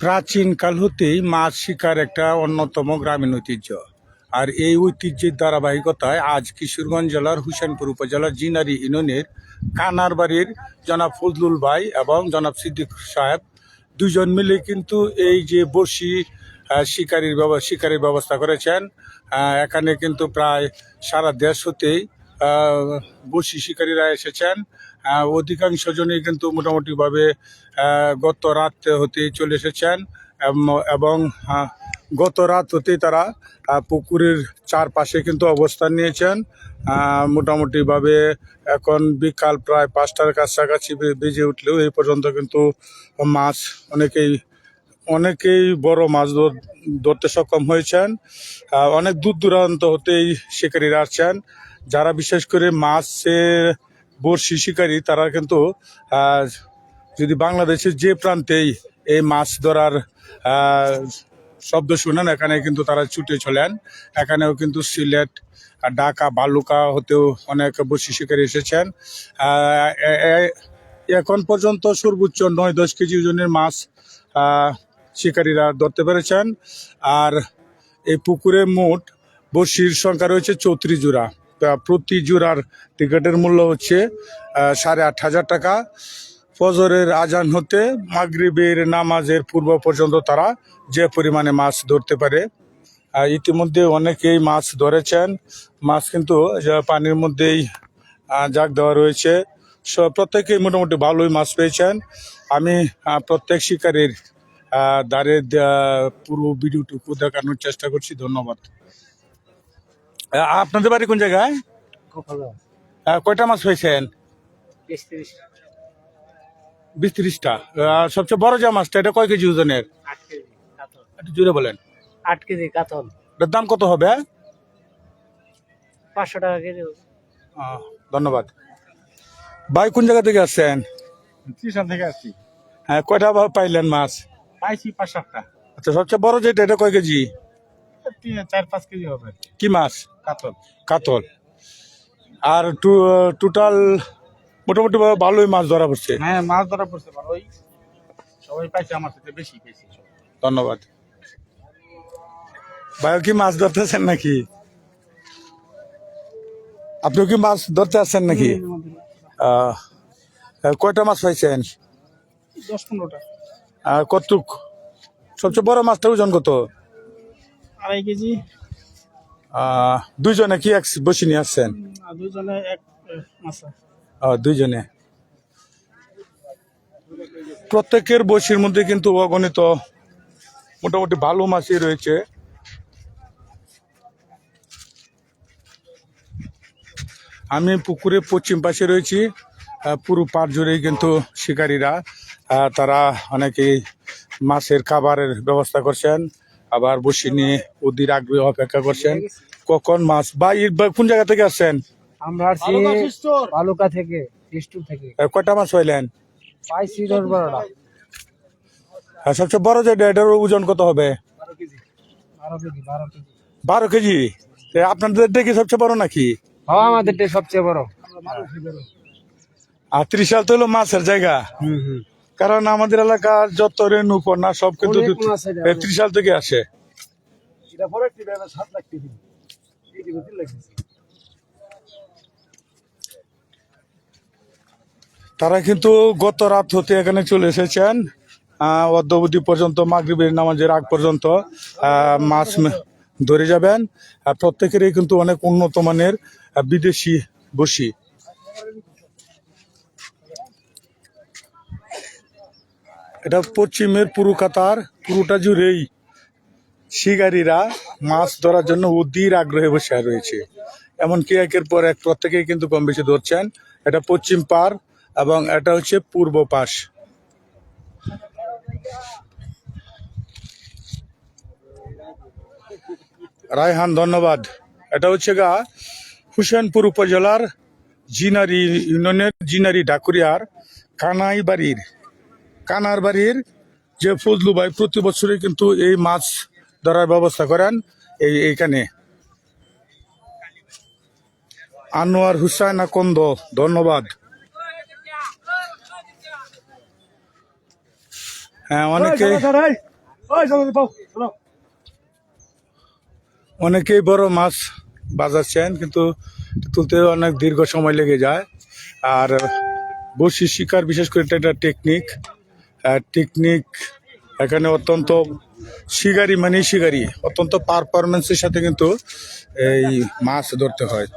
প্রাচীনকাল হতেই মাছ শিকার একটা অন্যতম গ্রামীণ ঐতিহ্য। আর এই ঐতিহ্যের ধারাবাহিকতায় আজ কিশোরগঞ্জ জেলার হুসেনপুর উপজেলার জিনারি ইউনিয়নের কানার বাড়ির জনাব ফজলুল ভাই এবং জনাব সিদ্দিক সাহেব দুজন মিলে কিন্তু এই যে বসি শিকারির শিকারির ব্যবস্থা করেছেন। এখানে কিন্তু প্রায় সারা দেশ হতেই বসি শিকারীরা এসেছেন। অধিকাংশ জনই কিন্তু মোটামুটিভাবে গত রাত হতে চলে এসেছেন এবং গত রাত হতেই তারা পুকুরের চারপাশে কিন্তু অবস্থান নিয়েছেন। মোটামুটিভাবে এখন বিকাল প্রায় পাঁচটার কাছাকাছি বেজে উঠলেও এই পর্যন্ত কিন্তু মাছ অনেকেই অনেকেই বড় মাছ ধর- ধরতে সক্ষম হয়েছেন। অনেক দূর দূরান্ত হতেই শিকারীরা আসছেন। যারা বিশেষ করে মাছের বড়শি শিকারী তারা কিন্তু যদি বাংলাদেশের যে প্রান্তেই এই মাছ ধরার শব্দ শুনেন, এখানে কিন্তু তারা ছুটে চলেন। এখানেও কিন্তু সিলেট, ঢাকা, বালুকা হতেও অনেক বসি শিকারী এসেছেন। এখন পর্যন্ত সর্বোচ্চ নয় দশ কেজি ওজনের মাছ শিকারীরা ধরতে পেরেছেন। আর এই পুকুরে মোট বসির সংখ্যা রয়েছে চৌত্রিশ জোড়া। প্রতি জোড়ার টিকিটের মূল্য হচ্ছে সাড়ে আট হাজার টাকা। ফজরের আজান হতে মাগরিবের নামাজের পূর্ব পর্যন্ত তারা যে পরিমাণে মাছ ধরতে পারে ইতিমধ্যে অনেকেই মাছ ধরেছেন। মাছ কিন্তু পানির মধ্যেই জাগ দেওয়া রয়েছে। সব প্রত্যেকেই মোটামুটি ভালোই মাছ পেয়েছেন। আমি প্রত্যেক শিকারীর দ্বারে পুরো ভিডিওটুকু দেখানোর চেষ্টা করছি। ধন্যবাদ। আপনাদের বাড়ি কোন জায়গায়? কয়টা মাছ পেয়েছেন বিশ ত্রিশটা। সবচেয়ে বড় যে মাছটা এটা কয় কেজি ওজনের? একটু জুড়ে বলেন। আট কেজি কাতল। এটার দাম কত হবে? পাঁচশো টাকা কেজি ধন্যবাদ। ভাই কোন জায়গা থেকে আসছেন? ত্রিশাল থেকে আসছি। হ্যাঁ কয়টা পাইলেন মাছ? পাইছি পাঁচ সাতটা। আচ্ছা সবচেয়ে বড় যেটা এটা কয় কেজি? চার পাঁচ কেজি হবে কি। মাছ? কাতল। কাতল। আর টোটাল মোটামুটি ভালোই মাছ ধরা পড়ছে। হ্যাঁ মাছ ধরা পড়ছে ভালো ওই সবাই পাইছে আমার সাথে বেশি পেয়েছি। ধন্যবাদ। ভাই কি মাছ ধরতেছেন নাকি? আপনি কি মাছ ধরতে আসছেন নাকি? কয়টা মাছ পাইছেন? দশ পনেরোটা। আর কতটুক? সবচেয়ে বড় মাছটা ওজন কত? আড়াই কেজি। দুইজনে কি এক বসে নিয়ে আসছেন? দুজনে এক মাছ দুইজনে। প্রত্যেকের বসির মধ্যে কিন্তু অগণিত মোটামুটি ভালো মাছই রয়েছে। আমি পুকুরে পশ্চিম পাশে রয়েছি। পুরো পার জুড়েই কিন্তু শিকারীরা। তারা অনেকেই মাছের খাবারের ব্যবস্থা করছেন। আবার বসি নিয়ে ওদের আগ্রহ অপেক্ষা করছেন। কখন মাছ? বা কোন জায়গা থেকে আসছেন? আমরা আসছি বালুকা থেকে থেকে। কয়টা মাছ পাইলেন? পাইছি দশ বারোটা। সবচেয়ে বড় যেটা এটার ওজন কত হবে? বারো কেজি। আপনাদেরটা কি সবচেয়ে বড় নাকি? হ্যাঁ আমাদেরটা সবচেয়ে বড়। আর ত্রিশাল তো হলো মাছের জায়গা। হুম হুম। কারণ আমাদের এলাকার যত রেণু পণ্য সব কিন্তু এ, ত্রিশাল থেকে আসে। তারা কিন্তু গত রাত হতে এখানে চলে এসেছেন অদ্যবধি পর্যন্ত মাগরিবের নামাজের আগ পর্যন্ত মাছ ধরে যাবেন। আর প্রত্যেকেরই কিন্তু অনেক উন্নত মানের বিদেশি বসি। এটা পশ্চিমের পুরো কাতার পুরোটা জুড়েই শিকারীরা মাছ ধরার জন্য অধীর আগ্রহে বসে রয়েছে। এমনকি একের পর এক প্রত্যেকেই কিন্তু কম বেশি ধরছেন। এটা পশ্চিম পার এবং এটা হচ্ছে পূর্ব পাশ। রায়হান, ধন্যবাদ। এটা হচ্ছে গা হুসেনপুর উপজেলার জিনারি ইউনিয়নের জিনারি ডাকুরিয়ার কানাই বাড়ির কানার বাড়ির যে ফজলু ভাই প্রতি বছরই কিন্তু এই মাছ ধরার ব্যবস্থা করেন এই এইখানে। আনোয়ার হুসাইন আকন্দ ধন্যবাদ। হ্যাঁ অনেকে। অনেকেই বড় মাছ বাজাচ্ছেন কিন্তু তুলতে অনেক দীর্ঘ সময় লেগে যায়। আর বসি শিকার বিশেষ করে এটা একটা টেকনিক। টেকনিক এখানে অত্যন্ত শিকারি মানে শিকারি। অত্যন্ত পারফরমেন্সের সাথে কিন্তু এই মাছ ধরতে হয়।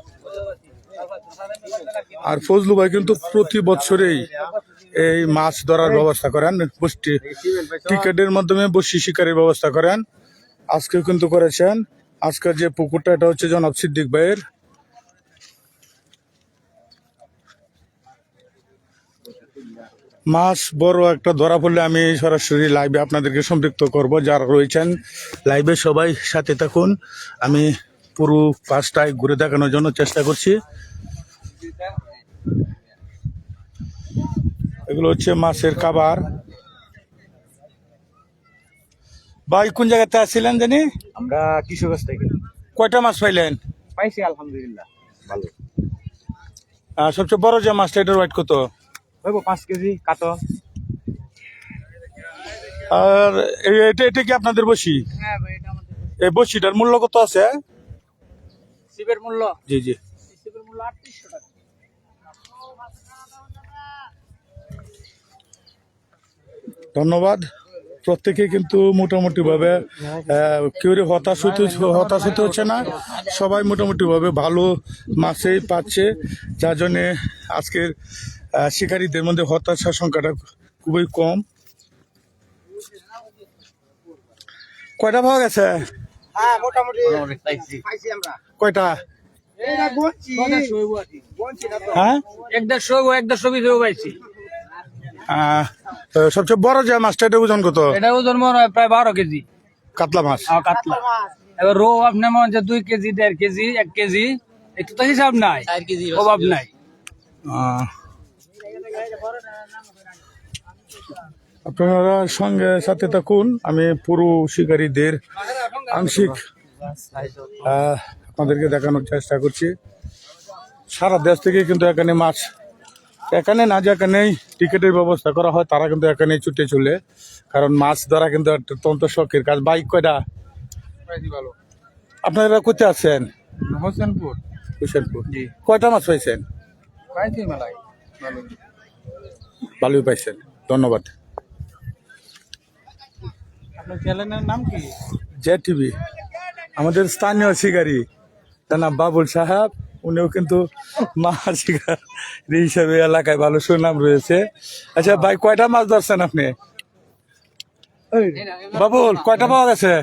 আর ফজলু ভাই কিন্তু প্রতি বছরেই এই মাছ ধরার ব্যবস্থা করেন বসটি টিকেটের মাধ্যমে বসি শিকারের ব্যবস্থা করেন। আজকেও কিন্তু করেছেন। আজকের যে পুকুরটা, এটা হচ্ছে জনাব সিদ্দিক ভাইয়ের। মাছ বড় একটা ধরা পড়লে আমি সরাসরি লাইভে আপনাদেরকে সম্পৃক্ত করব। যারা রয়েছেন লাইভে সবাই সাথে থাকুন। আমি পুরো পাঁচটায় ঘুরে দেখানোর জন্য চেষ্টা করছি। এগুলো হচ্ছে মাছের খাবার। ভাই কোন জায়গাতে আসছিলেন জানি? আমরা কিশোরগঞ্জ থেকে। কয়টা মাছ পাইলেন? পাইছি আলহামদুলিল্লাহ। ভালো। সবচেয়ে বড় যে মাছটা এটার ওয়েট কত? হইব পাঁচ কেজি কাটো আর এটা এটা কি আপনাদের বসি? হ্যাঁ আমাদের এই বসিটার মূল্য কত আছে? শিবের মূল্য? জি জি। শিবের মূল্য আটত্রিশশো টাকা। ধন্যবাদ। প্রত্যেকে কিন্তু মোটামুটি ভাবে কেউ হতাশ হতে হতাশ হতে হচ্ছে না। সবাই মোটামুটি ভাবে ভালো মাছেই পাচ্ছে। যার জন্যে আজকের শিকারীদের মধ্যে হতাশার সংখ্যাটা খুবই কম। কয়টা পাওয়া গেছে হ্যাঁ কয়টা? হ্যাঁ? সবচেয়ে বড় যে মাছটা এটা ওজন কত? এটা ওজন মনে হয় প্রায় বারো কেজি। কাতলা মাছ? কাতলা। এবার রো আপনার মনে হচ্ছে দুই কেজি দেড় কেজি এক কেজি একটু তো হিসাব নাই। অভাব নাই। আহ, আপনারা সঙ্গে সাথে থাকুন। আমি পুরো শিকারীদের আংশিক আপনাদেরকে দেখানোর চেষ্টা করছি। সারা দেশ থেকে কিন্তু এখানে মাছ এখানে না যেখানেই টিকিটের ব্যবস্থা করা হয় তারা কিন্তু এখানে ছুটে চলে। কারণ মাছ ধরা কিন্তু একটা অত্যন্ত শখের কাজ। বাইক কয়টা? আপনারা কোথায় আছেন? হোসেনপুর। হোসেনপুর। কয়টা মাছ ভালো ভালোই পাইছেন। ধন্যবাদ। চ্যানেলের নাম কি? জে টিভি আমাদের স্থানীয় শিকারী তার নাম বাবুল সাহেব উনিও কিন্তু মাছ শিকারী হিসেবে এলাকায় ভালো সুনাম রয়েছে। আচ্ছা ভাই কয়টা মাছ ধরছেন আপনি? বাবুল কয়টা পাওয়া গেছে?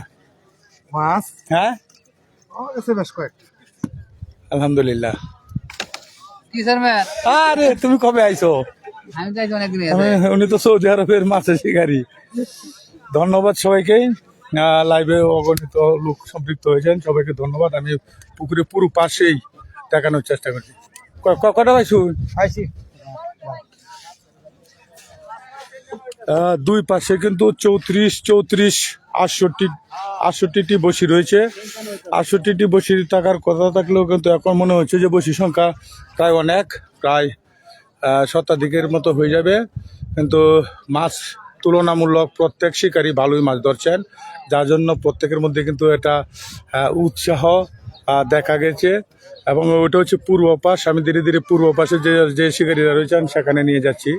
মাছ? হ্যাঁ? বেশ কয়েকটা। আলহামদুলিল্লাহ। আরে তুমি কবে আইছো? উনি তো সৌদি আরবের মাছের শিকারী। ধন্যবাদ সবাইকেই লাইভে অগণিত লোক সম্পৃক্ত হয়েছেন সবাইকে ধন্যবাদ। আমি পুকুরে পুরো পাশেই দেখানোর চেষ্টা করছি। ক- ক- কটা পাইছু পাইছি দুই পাশে কিন্তু চৌত্রিশ চৌত্রিশ আটষট্টি আটষট্টিটি বসি রয়েছে। আটষট্টিটি বসি থাকার কথা থাকলেও কিন্তু এখন মনে হচ্ছে যে বসি সংখ্যা প্রায় অনেক প্রায় শতাধিকের মতো হয়ে যাবে। কিন্তু মাছ তুলনামূলক প্রত্যেক শিকারী ভালোই মাছ ধরছেন। যার জন্য প্রত্যেকের মধ্যে কিন্তু এটা উৎসাহ দেখা গেছে। এবং ওটা হচ্ছে পূর্ব পাশ। আমি ধীরে ধীরে পূর্ব পাশে যে যে শিকারীরা রয়েছেন, সেখানে নিয়ে যাচ্ছি।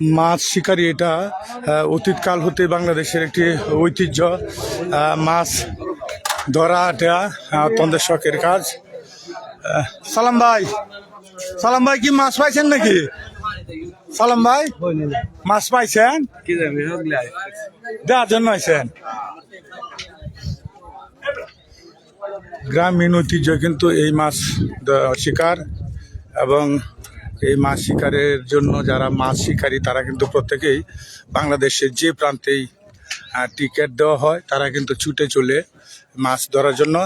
মাছ শিকারি এটা অতীতকাল হতে বাংলাদেশের একটি ঐতিহ্য। মাছ ধরা এটা অত্যন্ত শখের কাজ। সালাম ভাই। সালাম ভাই কি মাছ পাইছেন নাকি? সালাম ভাই মাছ পাইছেন? দেওয়ার জন্য আইছেন। গ্রামীণ ঐতিহ্য কিন্তু এই মাছ শিকার এবং এই মাছ শিকারের জন্য যারা মাছ শিকারী, তারা কিন্তু প্রত্যেকেই বাংলাদেশের যে প্রান্তেই টিকিট দেওয়া হয়, তারা কিন্তু ছুটে চলে মাছ ধরার জন্য।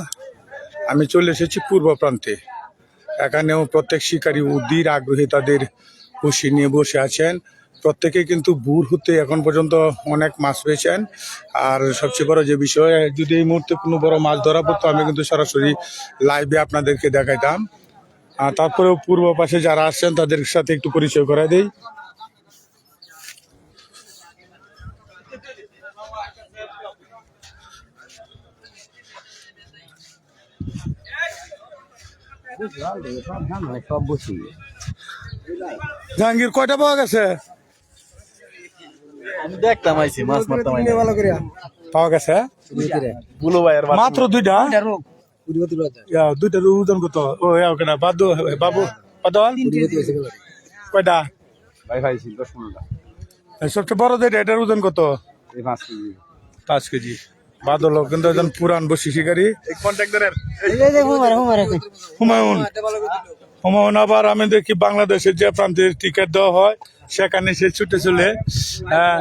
আমি চলে এসেছি পূর্ব প্রান্তে। এখানেও প্রত্যেক শিকারী উদ্দির আগ্রহী তাদের খুশি নিয়ে বসে আছেন। প্রত্যেকে কিন্তু বুর হতে এখন পর্যন্ত অনেক মাছ পেয়েছেন। আর সবচেয়ে বড় যে বিষয়, যদি এই মুহূর্তে কোনো বড় মাছ ধরা পড়তো, আমি কিন্তু সরাসরি লাইভে আপনাদেরকে দেখাইতাম। আর তারপরেও পূর্ব পাশে যারা আসছেন তাদের সাথে একটু পরিচয় করাই দেই। জাহাঙ্গীর কয়টা পাওয়া গেছে আমি দেখতাম আইছি মাছ মারতাম করে পাওয়া গেছে বুলো মাত্র দুইটা? দুইটার ওজন কত ও ওখানে বাদু বাবু বাদল কয়টা? ভাই ভাই দশ পনেরোটা। সবচেয়ে বড় যেটা এটার ওজন কত? পাঁচ কেজি। পাঁচ কেজি। বাদল কিন্তু একজন পুরান বসি শিকারী। হুমায়ুন হুমায়ুন আবার আমি দেখি বাংলাদেশের যে প্রান্তের টিকিট দেওয়া হয় সেখানে সে ছুটে চলে। হ্যাঁ।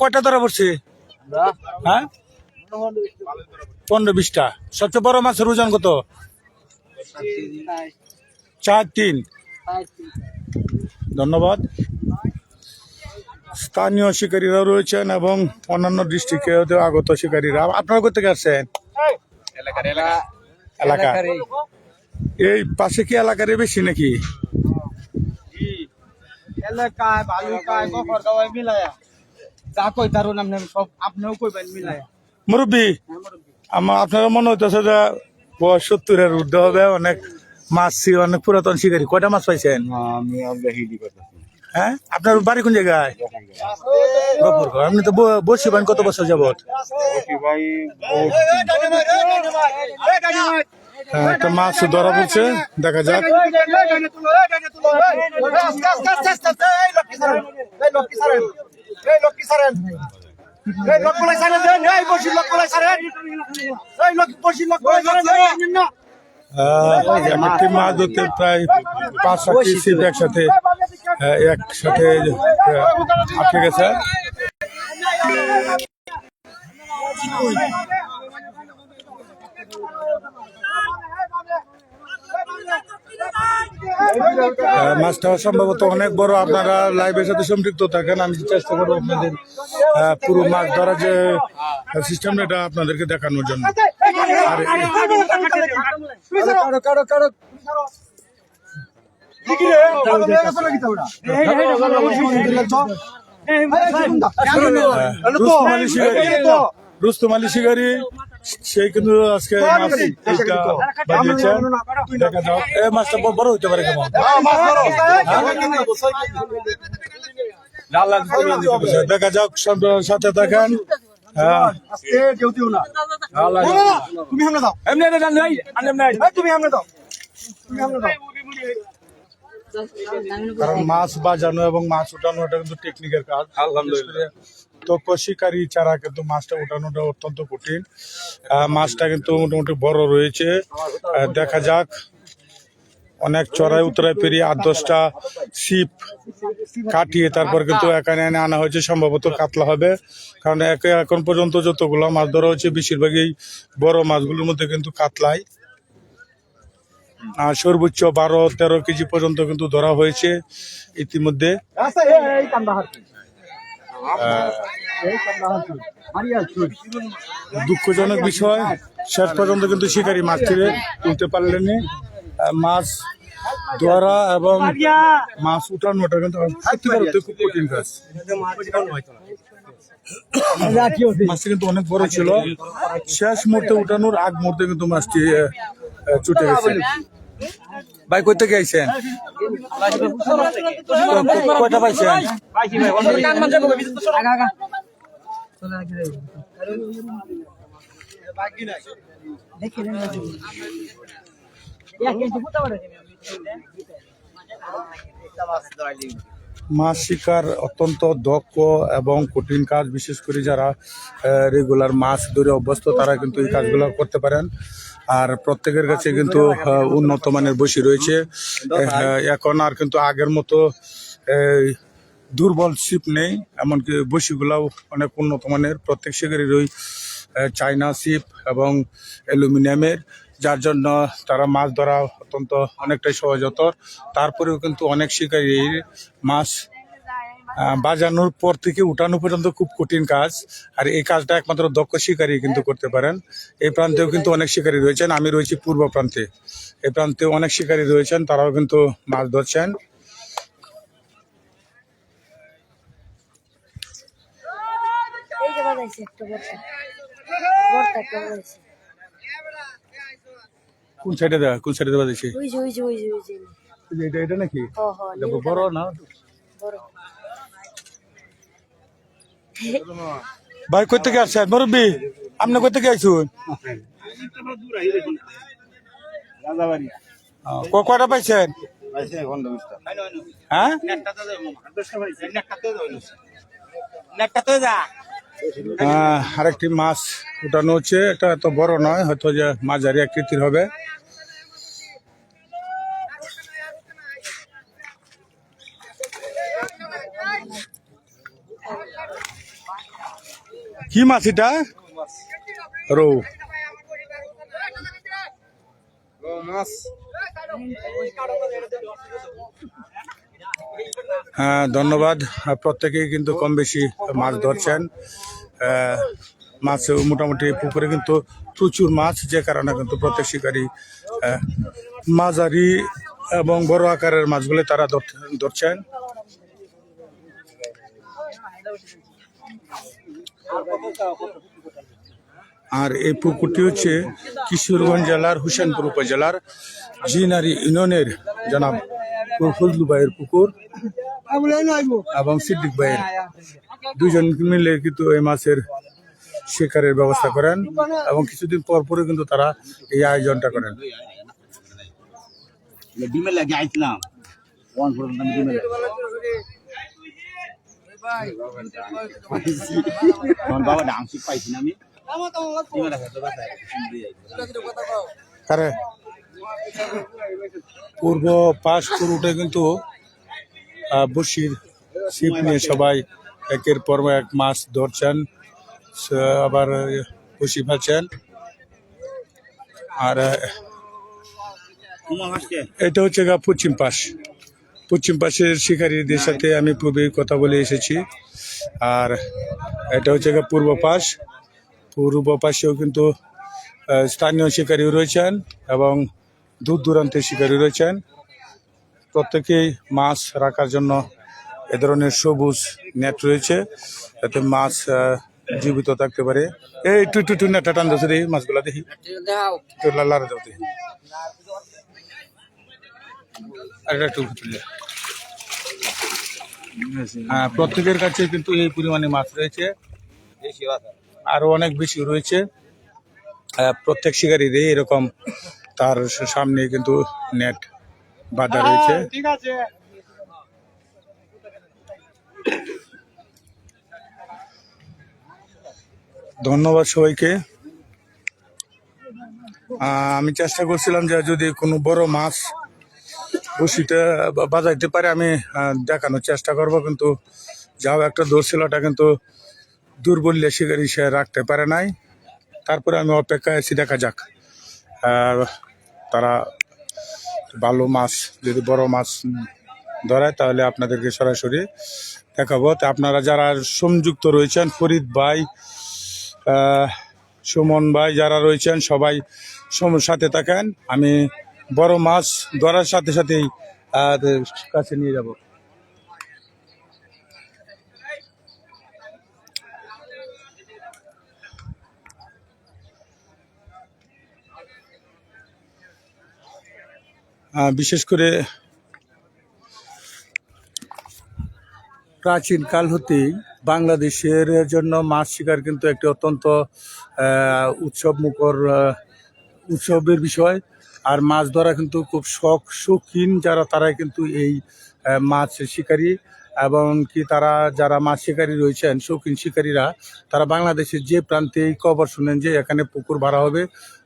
কয়টা ধরা পড়ছে? হ্যাঁ? পনেরো বিশটা। সবচেয়ে বড় মাছের ওজন কত? চার তিন। ধন্যবাদ। স্থানীয় শিকারীরা রয়েছেন এবং অন্যান্য ডিস্ট্রিক্টে আগত শিকারীরা। আপনারা কোথেকে আসছেন? এলাকা। এই পাশে কি এলাকারে বেশি নাকি? এলাকায়, বালুকায় গফর গাওয়ায় মিলায়া। যা কই তারুন আপনি সব আপনিও কইবেন মিলায়া। মুরব্বী আমার আপনার মনে হইতেছে যে বয়স সত্তরের ঊর্ধ্বে হবে অনেক মাছ অনেক পুরাতন শিকারী। কয়টা মাছ পাইছেন? হ্যাঁ? আপনার বাড়ি কোন জায়গায়? গফরগাঁও। আপনি তো ব- বসি বান কত বছর যাবত ভাই হ্যাঁ, একটা মাছ ধরা পড়ছে দেখা যাক। আহ, এক একটি মাছ ধরতে প্রায় পাঁচ সাতটি ছিপ একসাথে একসাথে আটকে গেছে আহ, মাছটা সম্ভবত অনেক বড় আপনারা লাইভের সাথে সম্পৃক্ত থাকেন আমি চেষ্টা করব আপনাদের পুরো মাছ ধরার যে সিস্টেম এটা আপনাদেরকে দেখানোর জন্য আর কারও কারও কারও রুস্তম আলী শিকারি রুস্তম আলী শিকারি সেই কিন্তু আজকে দেখা যাক এই মাছটা বড় হইতে পারে কেমন আচ্ছা, দেখা যাক সাথে থাকেন হ্যাঁ তুমি হামলা দাও তুমি হামলা দাও তুমি হামলা দাও কারণ মাছ বাজানো এবং মাছ উঠানো এটা কিন্তু টেকনিকের কাজ আলহামদুলিল্লাহ তো শিকারি ছাড়া কিন্তু মাছটা উঠানোটা অত্যন্ত কঠিন। মাছটা কিন্তু মোটামুটি বড় রয়েছে। দেখা যাক। অনেক চড়াই উতরাই পেরিয়ে আট, দশটা শিপ কাটিয়ে তারপর কিন্তু এখানে এনে আনা হয়েছে। সম্ভবত কাতলা হবে। কারণ এখন পর্যন্ত যতগুলো মাছ ধরা হয়েছে, বেশিরভাগই বড় মাছগুলোর মধ্যে কিন্তু কাতলাই। সর্বোচ্চ বারো, তেরো কেজি পর্যন্ত কিন্তু ধরা হয়েছে ইতিমধ্যে। দুঃখজনক বিষয়, শেষ পর্যন্ত কিন্তু শিকারী মাছ ছেড়ে তুলতে পারলেনি। মাছ ধরা এবং মাছ উঠানোটা কিন্তু খুব কঠিন কাজ। মাছটি কিন্তু অনেক বড় ছিল। শেষ মুহূর্তে উঠানোর আগ মুহূর্তে কিন্তু মাছটি ছুটে গেছে। ভাই কই থেকে আইছেন? কয়টা পাইছেন? মাছ শিকার অত্যন্ত দক্ষ এবং কঠিন কাজ, বিশেষ করে যারা রেগুলার মাছ ধরে অভ্যস্ত, তারা কিন্তু এই কাজগুলো করতে পারেন। আর প্রত্যেকের কাছে কিন্তু উন্নত মানের বসি রয়েছে। এখন আর কিন্তু আগের মতো দুর্বল শিপ নেই এমনকি বসিগুলাও অনেক উন্নত মানের। প্রত্যেক শিকারের ওই চাইনা শিপ এবং অ্যালুমিনিয়ামের যার জন্য তারা মাছ ধরা অত্যন্ত অনেকটাই সহজতর। তারপরেও কিন্তু অনেক শিকারীর মাছ বাজানোর পর থেকে উঠানো পর্যন্ত খুব কঠিন কাজ। আর এই কাজটা একমাত্র দক্ষ শিকারী কিন্তু করতে পারেন। এই প্রান্তেও কিন্তু অনেক শিকারী রয়েছেন। আমি রয়েছি পূর্ব প্রান্তে। এই প্রান্তেও অনেক শিকারী রয়েছেন তারাও কিন্তু মাছ ধরছেন। কোন সাইডে দেওয়া কোন সাইডে দেওয়া এটা এটা নাকি? বড় না? বড়। ভাই কই থেকে আসছেন? মুরব্বী আপনি কই থেকে আইছুন? রাজাবাড়ি। ক- কয়টা পাইছেন? হ্যাঁ? আহ, আরেকটি মাছ উঠানো হচ্ছে। এটা এত বড় নয় হয়তো যে মাঝারি আকৃতির হবে। কি মাছ এটা? রৌ। মাছ হ্যাঁ ধন্যবাদ। প্রত্যেকেই কিন্তু কম বেশি মাছ ধরছেন। মাছ মোটামুটি পুকুরে কিন্তু প্রচুর মাছ যে কারণে কিন্তু প্রত্যেক শিকারী মাঝারি এবং বড় আকারের মাছগুলো তারা ধর- ধরছেন। আর এই পুকুরটি হচ্ছে কিশোরগঞ্জ জেলার, হুসেনপুর উপজেলার জিনারি ইউনিয়নের জনাব ফজলু ভাইয়ের পুকুর এবং সিদ্দিক ভাইয়ের। দুজন মিলে কিন্তু এই মাছের শিকারের ব্যবস্থা করেন এবং কিছুদিন পর পরে কিন্তু তারা এই আয়োজনটা করেন। ডিমের লাগে ওয়ান পর্যন্ত আমি ডিমের তখন বাবা ডাংসি পাইছি না আমি কারে পূর্ব পাশ পুরোটা কিন্তু বসির ছিপ নিয়ে সবাই একের পর এক মাছ ধরছেন আবার বসি ফেলছেন আর এটা হচ্ছে গা পশ্চিম পাশ পশ্চিম পাশের শিকারীদের সাথে আমি পূর্বে কথা বলে এসেছি। আর এটা হচ্ছে পূর্ব পাশ। পূর্ব পাশেও কিন্তু স্থানীয় শিকারী রয়েছেন এবং দূর দূরান্তের শিকারী রয়েছেন। প্রত্যেকেই মাছ রাখার জন্য এ ধরনের সবুজ নেট রয়েছে যাতে মাছ জীবিত থাকতে পারে। এই টু টু টু নেটটা টান দিচ্ছে দেখি মাছগুলা দেখি। দাও দেখি। আর একটু তুলে হ্যাঁ প্রত্যেকের কাছে কিন্তু এই পরিমাণে মাছ রয়েছে। আরও অনেক বেশি রয়েছে। আহ, প্রত্যেক শিকারীরই এরকম তার সামনে কিন্তু নেট বাঁধা রয়েছে। ঠিক আছে। ধন্যবাদ সবাইকে। আমি চেষ্টা করছিলাম যে যদি কোনো বড় মাছ বসিতে বা- বাজাইতে পারে, আমি দেখানোর চেষ্টা করব, কিন্তু যাও একটা ওটা কিন্তু দুর্বল্য শিকারি সে রাখতে পারে নাই। তারপরে আমি অপেক্ষায় আছি, দেখা যাক। তারা ভালো মাছ, যদি বড় মাছ ধরায়, তাহলে আপনাদেরকে সরাসরি দেখাবো। তা আপনারা যারা সংযুক্ত রয়েছেন, ফরিদ ভাই সুমন ভাই যারা রয়েছেন, সবাই সাথে থাকেন। আমি বড় মাছ ধরার সাথে সাথেই কাছে নিয়ে যাব। বিশেষ করে প্রাচীন কাল হতেই বাংলাদেশের জন্য মাছ শিকার কিন্তু একটি অত্যন্ত আহ, উৎসব মুখর উৎসবের বিষয়। আর মাছ ধরা কিন্তু খুব শখ, শৌখিন যারা, তারাই কিন্তু এই মাছ শিকারী এবং কি তারা যারা মাছ শিকারী রয়েছেন, শৌখিন শিকারীরা, তারা বাংলাদেশের যে প্রান্তেই খবর শুনেন যে এখানে পুকুর ভাড়া হবে,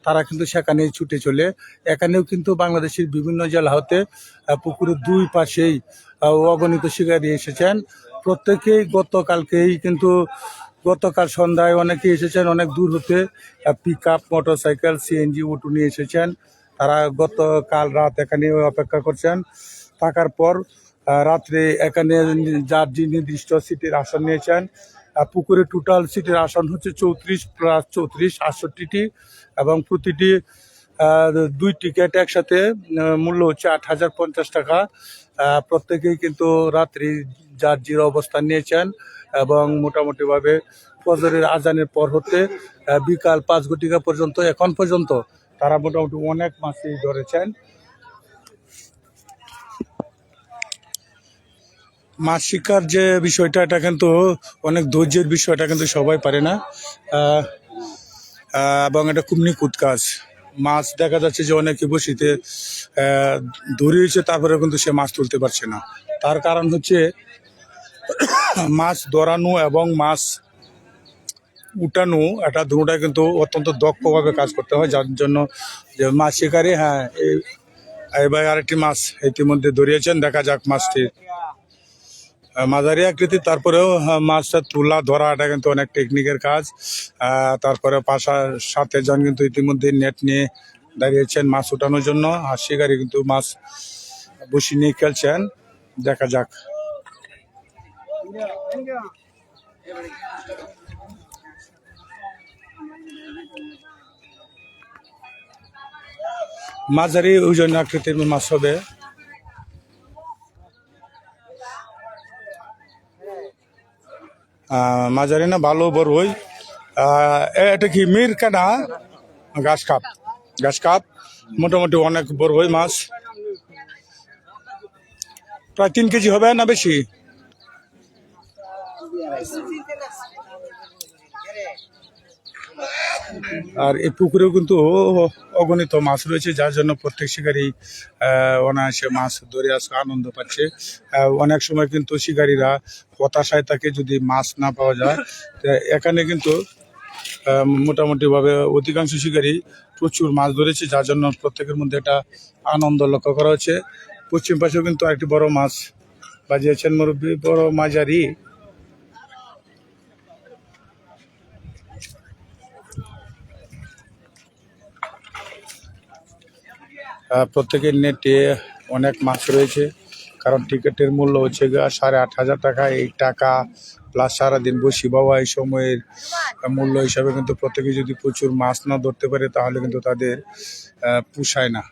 তারা কিন্তু সেখানেই ছুটে চলে। এখানেও কিন্তু বাংলাদেশের বিভিন্ন জেলা হতে পুকুরের দুই পাশেই অগণিত শিকারী এসেছেন। প্রত্যেকেই গতকালকেই কিন্তু, গতকাল সন্ধ্যায় অনেকে এসেছেন, অনেক দূর হতে pick up motorcycle CNG auto নিয়ে এসেছেন। তারা গতকাল রাত এখানে অপেক্ষা করছেন। থাকার পর রাত্রে এখানে যার যে নির্দিষ্ট সিটের আসন নিয়েছেন পুকুরে টোটাল সিটের আসন হচ্ছে চৌত্রিশ প্লাস চৌত্রিশ, আটষট্টিটি এবং প্রতিটি দুই টিকিট একসাথে মূল্য হচ্ছে আট হাজার পঞ্চাশ টাকা। প্রত্যেকেই কিন্তু রাত্রি যার জিরো অবস্থান নিয়েছেন এবং মোটামুটিভাবে ফজরের আজানের পর হতে বিকাল পাঁচ ঘটিকা পর্যন্ত, এখন পর্যন্ত তারা মোটামুটি অনেক মাছই ধরেছেন। মাছ শিকার যে বিষয়টা, এটা কিন্তু অনেক ধৈর্যের বিষয়, এটা কিন্তু সবাই পারে না। এবং এটা খুব নিখুঁত কাজ। মাছ দেখা যাচ্ছে যে অনেকে বসিতে ধরিয়েছে তারপরে কিন্তু সে মাছ তুলতে পারছে না। তার কারণ হচ্ছে মাছ ধরানো এবং মাছ উঠানো, একটা দুটোটাই কিন্তু অত্যন্ত দক্ষভাবে কাজ করতে হয়, যার জন্য যে মাছ শিকারি হ্যাঁ এবার আরেকটি মাছ ইতিমধ্যে ধরিয়েছেন, দেখা যাক মাছটি। মাঝারি আকৃতি, তারপরেও মাছটা তোলা ধরা, এটা কিন্তু অনেক টেকনিকের কাজ। তারপরে পাশার সাথে জন কিন্তু ইতিমধ্যে নেট নিয়ে দাঁড়িয়েছেন মাছ উঠানোর জন্য, আর শিকারি কিন্তু মাছ বসি নিয়ে খেলছেন। দেখা যাক। মাঝারি ওজন আকৃতির মাছ হবে। মাঝারি না, ভালো, বড় হই। এটা কি মির কাটা ঘাস কাপ। ঘাস কাপ, মোটামুটি অনেক বড় হই মাছ। প্রায় তিন কেজি হবে না বেশি? আর এই পুকুরেও কিন্তু অগণিত মাছ রয়েছে, যার জন্য প্রত্যেক শিকারী অনায়াসে মাছ ধরে আসে আনন্দ পাচ্ছে। অনেক সময় কিন্তু শিকারীরা হতাশায় থাকে যদি মাছ না পাওয়া যায়। এখানে কিন্তু মোটামুটিভাবে অধিকাংশ শিকারী প্রচুর মাছ ধরেছে, যার জন্য প্রত্যেকের মধ্যে একটা আনন্দ লক্ষ্য করা হচ্ছে। পশ্চিম পাশেও কিন্তু একটি বড় মাছ বাজিয়েছেন মুরব্বী, বড় মাঝারি। প্রত্যেকের নেটে অনেক মাছ রয়েছে, কারণ টিকিটের মূল্য হচ্ছে গা সাড়ে আট হাজার টাকা। এই টাকা প্লাস সারাদিন বসি বাবা, এই সময়ের মূল্য হিসাবে কিন্তু প্রত্যেকে যদি প্রচুর মাছ না ধরতে পারে, তাহলে কিন্তু তাদের পুষায় না।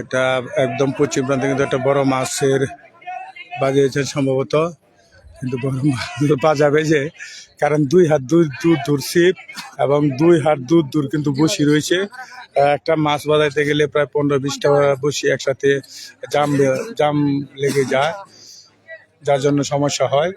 একটা একদম পশ্চিম প্রান্তে কিন্তু একটা বড় মাছের বাজিয়েছেন সম্ভবত। কিন্তু বড় মাছ বাজাবে যে, কারণ দুই হাত দূর দূর দূর ছিপ এবং দুই হাত দূর দূর কিন্তু বসি রয়েছে। একটা মাছ বাজাইতে গেলে প্রায় পনেরো বিশটা বসি একসাথে জাম জাম লেগে যায়, যার জন্য সমস্যা হয়।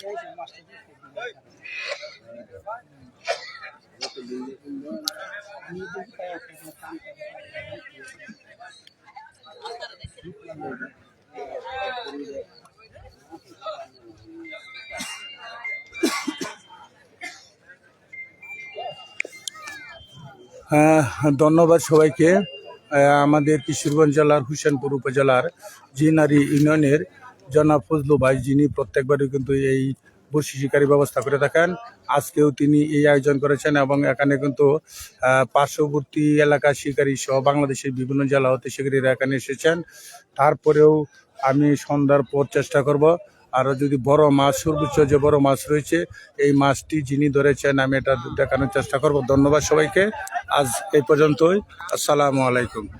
ধন্যবাদ সবাইকে। আমাদের কিশোরগঞ্জ জেলার, হুসেনপুর উপজেলার জিনারি ইউনিয়নের জনাব ফজলু ভাই, যিনি প্রত্যেকবারই কিন্তু এই বসি শিকারী ব্যবস্থা করে থাকেন। আজকেও তিনি এই আয়োজন করেছেন এবং এখানে কিন্তু পার্শ্ববর্তী এলাকার শিকারী সহ বাংলাদেশের বিভিন্ন জেলা হতে শিকারীরা এখানে এসেছেন। তারপরেও আমি সন্ধ্যার পর চেষ্টা করব। আর যদি বড় মাছ, সর্বোচ্চ যে বড় মাছ রয়েছে, এই মাছটি যিনি ধরেছেন, আমি এটা দেখানোর চেষ্টা করব। ধন্যবাদ সবাইকে। আজ এই পর্যন্তই। আসসালামু আলাইকুম।